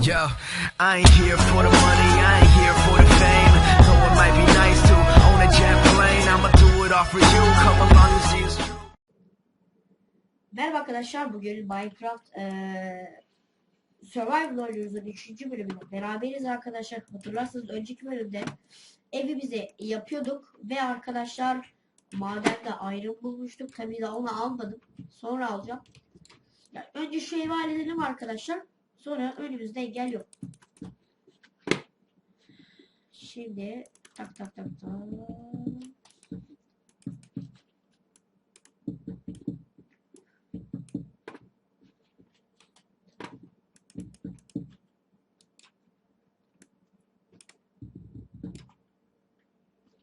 Yo, I ain't here for the money, I ain't here for the fame. Though it might be nice to own a jet plane, I'ma do it all for you. Come along and see it's. Merhaba arkadaşlar bugün Minecraft eee Survival oynuyoruzun 3. bölümünde beraberiz arkadaşlar. Hatırlarsanız önceki bölümde evimizi yapıyorduk ve arkadaşlar madende ayrım bulmuştuk. Tabii de onu almadım. Sonra alacağım. Yani önce şu evi halledelim arkadaşlar. Sonra önümüzde engel yok. Şimdi tak tak tak tak.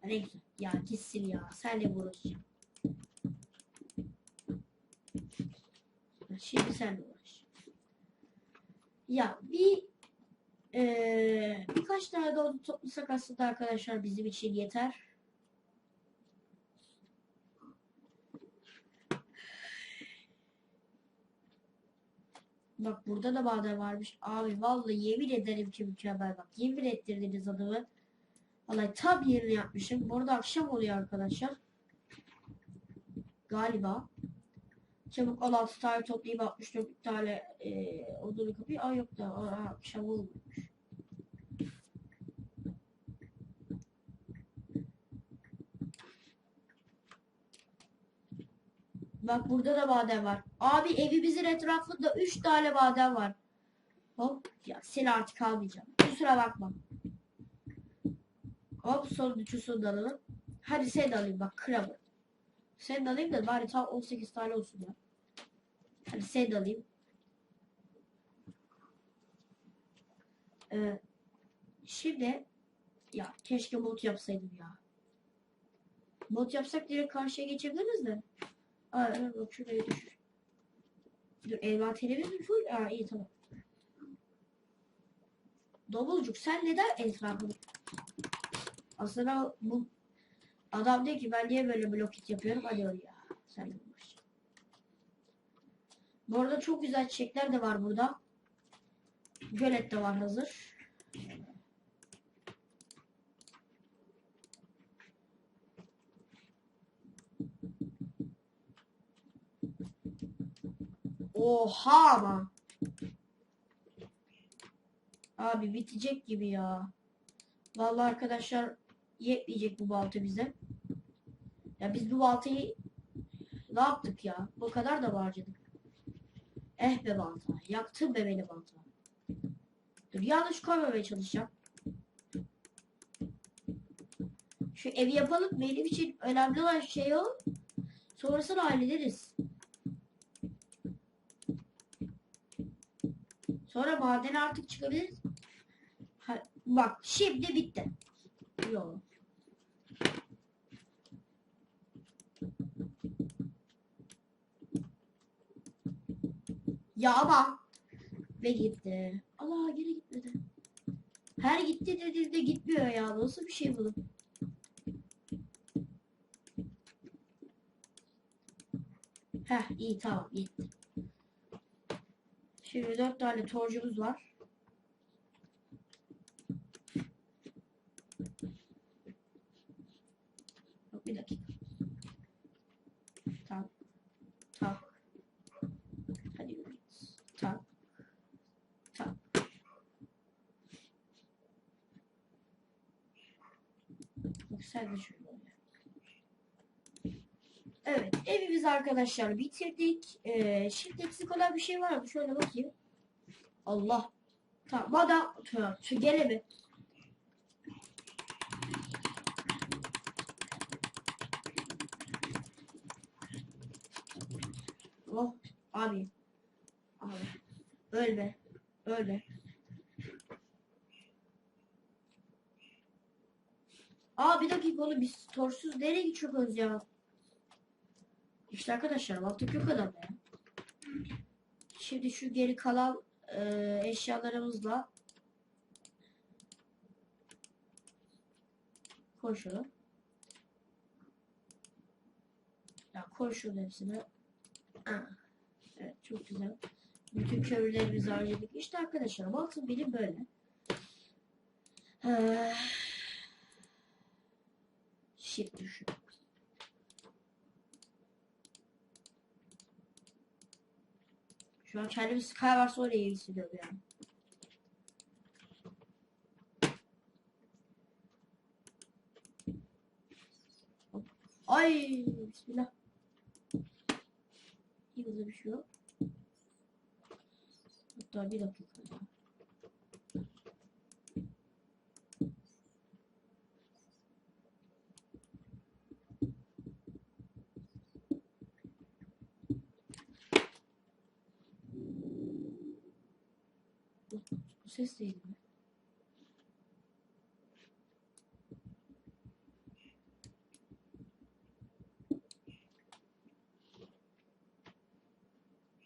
Ne güzel. Ya gitsin ya. Senle uğraşacağım. Şimdi senle uğraş. Ya bir eee, birkaç tane de onu toplasak aslında arkadaşlar bizim için yeter. Bak burada da maden varmış. Abi vallahi yemin ederim ki mükemmel bak. Yemin ettirdiniz adamı. Vallahi tam yerini yapmışım. Bu arada akşam oluyor arkadaşlar. Galiba. Çabuk 16 tane toplayıp 64 tane e, odunu kapıyı. Aa yok da aa, akşam olmuş. Bak burada da maden var. Abi evimizin etrafında 3 tane maden var. Hop ya seni artık almayacağım. Kusura bakma. Hop sonuncusunu da alalım. Hadi sen de alayım bak kıramı. Sen de alayım da bari tam 18 tane olsun ya. Hadi sen de alayım. Ee, şimdi ya keşke mod yapsaydım ya. Mod yapsak direkt karşıya geçebiliriz de. Aa, bak şuraya düşür. Dur envanterimiz mi full? Aa iyi tamam. Domuzcuk sen neden etrafını aslında bu adam diyor ki ben niye böyle blokit yapıyorum hadi öyle ya. Sen de uğraş. Bu arada çok güzel çiçekler de var burada. Gölet de var hazır. Oha ama. Abi bitecek gibi ya. Vallahi arkadaşlar yetmeyecek bu balta bize. Ya biz bu baltayı ne yaptık ya? Bu kadar da harcadık? Eh be balta. Yaktın be beni balta. Dur yanlış koymamaya çalışacağım. Şu evi yapalım. Benim için önemli olan şey o. Sonrasını hallederiz. Sonra madene artık çıkabiliriz. Ha, bak şimdi bitti. Yok. Ya ama ve gitti. Allah geri gitmedi. Her gitti dediğinde gitmiyor ya. Nasıl bir şey bu? Heh iyi tamam gitti. Şimdi dört tane torcumuz var. Yok, Bir dakika. Tak. Tak. Hadi yürü. Tak. Tak. De şöyle. Evet evimizi arkadaşlar bitirdik. Ee, şimdi eksik olan bir şey var mı? Şöyle bakayım. Allah. Tamam. Bana tüh, tüh, gele mi? Oh abi. Abi. Ölme. Ölme. Dakika oğlum biz torsuz nereye gidiyoruz ya? İşte arkadaşlar mantık yok adamda ya. Şimdi şu geri kalan e, eşyalarımızla şunu. Ya koy şunu hepsini. Evet çok güzel. Bütün kömürlerimizi harcadık. İşte arkadaşlar mantığım benim böyle. Ee, shit düşün. Şu an kendimi Skywars oraya iyi hissediyorum yani. Hop. Ay bismillah. İyi hızlı bir şey yok. Hatta bir dakika. ya. Bu ses neydi be?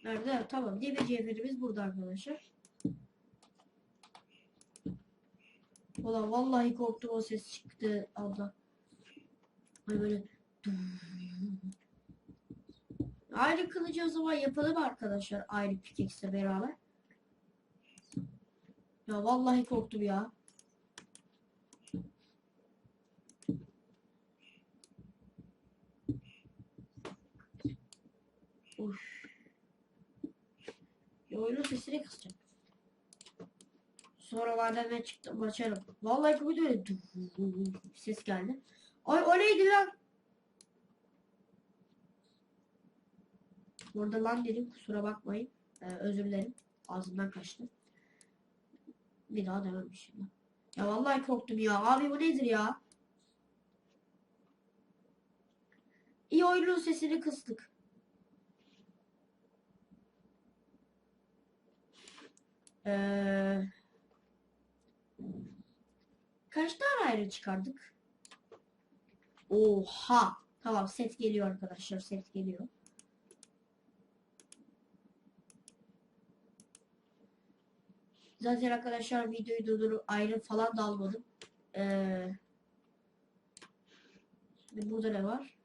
Nerede? Tamam. Demir cevherimiz burada arkadaşlar. Ulan vallahi korktum o ses çıktı anda. Hani böyle Ayrı kılıcı o zaman yapalım arkadaşlar. Ayrı pickaxe'le beraber. Ya vallahi korktum ya. Uf. Ya oyunun sesini kısacağım. Sonra madem çıktım açarım. Vallahi kapıyı öyle ses geldi. Ay o neydi lan? Burada lan dedim kusura bakmayın. Ee, özür dilerim. Ağzımdan kaçtı. Bir daha demem şimdi. Ya vallahi korktum ya. Abi bu nedir ya? İyi oyunun sesini kıstık. Ee, kaç tane ayrı çıkardık? Oha. Tamam set geliyor arkadaşlar. Set geliyor. Zaten arkadaşlar videoyu durdurup ayrı falan da almadım. Ee, burada ne var?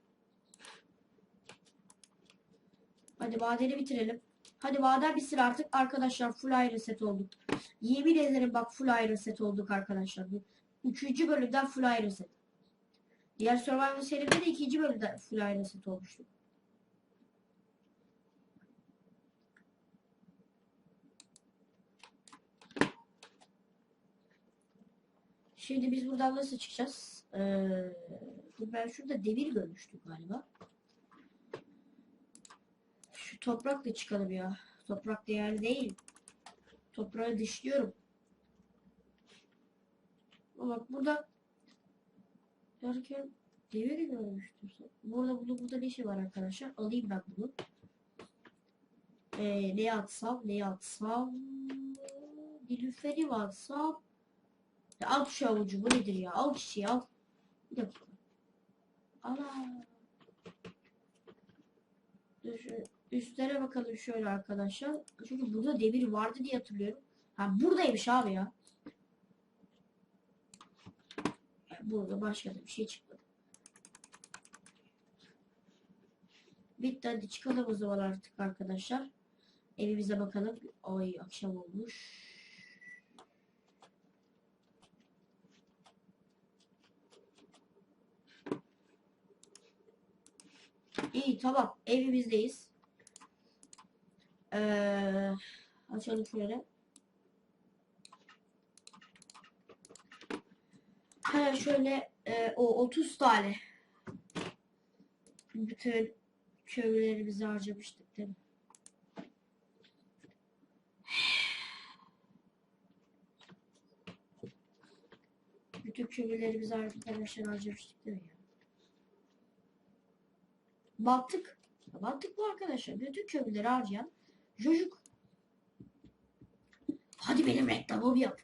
Hadi madeni bitirelim. Hadi maden bitsin artık arkadaşlar full ayrı set olduk. Yemin ederim bak full ayrı set olduk arkadaşlar. Üçüncü bölümden full ayrı set. Diğer Survivor serimde de ikinci bölümden full ayrı set olmuştu. Şimdi biz buradan nasıl çıkacağız? Ee, ben şurada demir görmüştüm galiba. Şu toprakla çıkalım ya. Toprak değerli değil. Toprağı dışlıyorum. Bak burada derken demir görmüştüm. Burada burada burada ne şey var arkadaşlar? Alayım ben bunu. Ee, neye atsam? Neye atsam? Nilüferi atsam? Ya al şu avucu bu nedir ya? Al çiçeği al. Bir dakika. Ana. Üstlere bakalım şöyle arkadaşlar. Çünkü burada demir vardı diye hatırlıyorum. Ha buradaymış abi ya. Burada başka bir şey çıkmadı. Bitti hadi çıkalım o zaman artık arkadaşlar. Evimize bakalım. Ay akşam olmuş. İyi tamam evimizdeyiz. Ee, açalım şöyle. Ha şöyle e, o 30 tane. Bütün kömürlerimizi harcamıştık değil mi? Bütün kömürlerimizi harcamıştık değil mi? Ya? Baktık. Baktık bu arkadaşlar. Bütün kömürleri harcayan çocuk. Hadi benim reklamımı yap.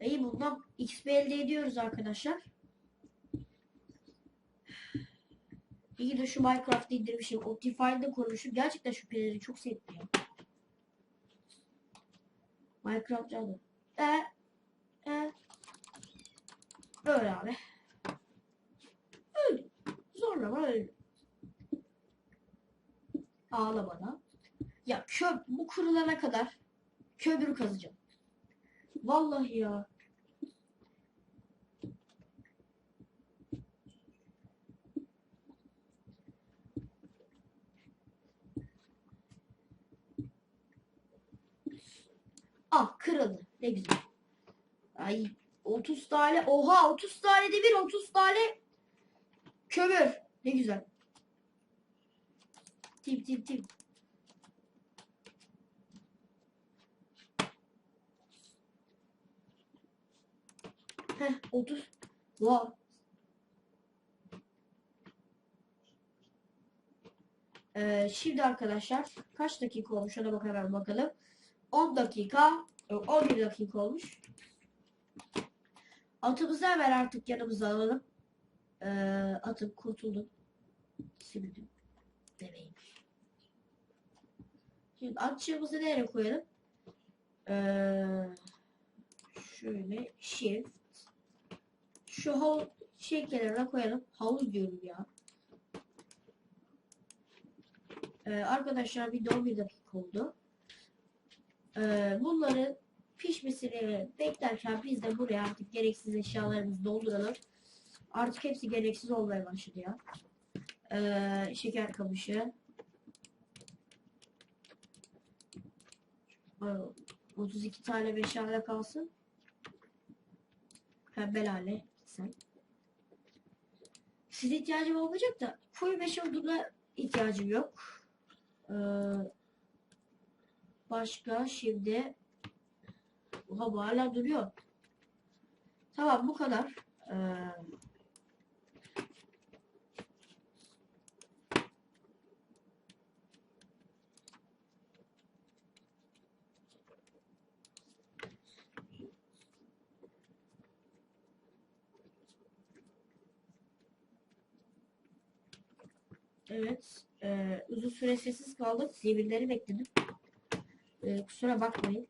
İyi bundan XP elde ediyoruz arkadaşlar. İyi de şu Minecraft'ı indirmişim. Optifine'da kurmuşum. Gerçekten şu planeri çok sevdim ya. Minecraft canlı. E, e. Böyle abi. Öldüm. Zorlama öldüm. Ağlamadan. Ya köp bu kurulana kadar kömür kazacağım. Vallahi ya. Ah kırıldı. Ne güzel. Ay 30 tane. Oha 30 tane demir 30 tane kömür. Ne güzel. Tip tip tip. Heh 30. Wow. Ee, şimdi arkadaşlar kaç dakika olmuş ona bak bakalım. 10 dakika e, 11 dakika olmuş. Atımızı hemen artık yanımıza alalım. Ee, atım kurtuldum. Sildim. Bebeğim. Şimdi atçığımızı nereye koyalım? Ee, şöyle shift. Şu havuz şey kenarına koyalım. Havuz diyorum ya. Ee, arkadaşlar video 11 dakika oldu. Ee, bunların pişmesini beklerken biz de buraya artık gereksiz eşyalarımızı dolduralım. Artık hepsi gereksiz olmaya başladı ya. Ee, şeker kamışı. Ee, 32 tane meşale kalsın. Pembe lale sen. Size ihtiyacım olmayacak da koyu meşe oduna ihtiyacım yok. Ee, başka şimdi Oha bu hala duruyor. Tamam bu kadar. Ee, evet. Ee, uzun süre sessiz kaldık. Zeminleri bekledim. Ee, kusura bakmayın.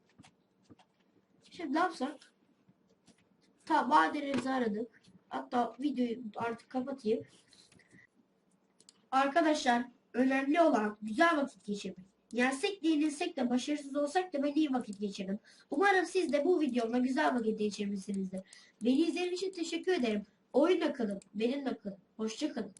Şimdi ne yapsak? Tamam madenimizi aradık. Hatta videoyu artık kapatayım. Arkadaşlar önemli olan güzel vakit geçirmek. Yensek de yenilsek de başarısız olsak da ben iyi vakit geçirdim. Umarım siz de bu videomda güzel vakit geçirmişsinizdir. Beni izlediğiniz için teşekkür ederim. Oyunla kalın, benimle kalın. Hoşça kalın.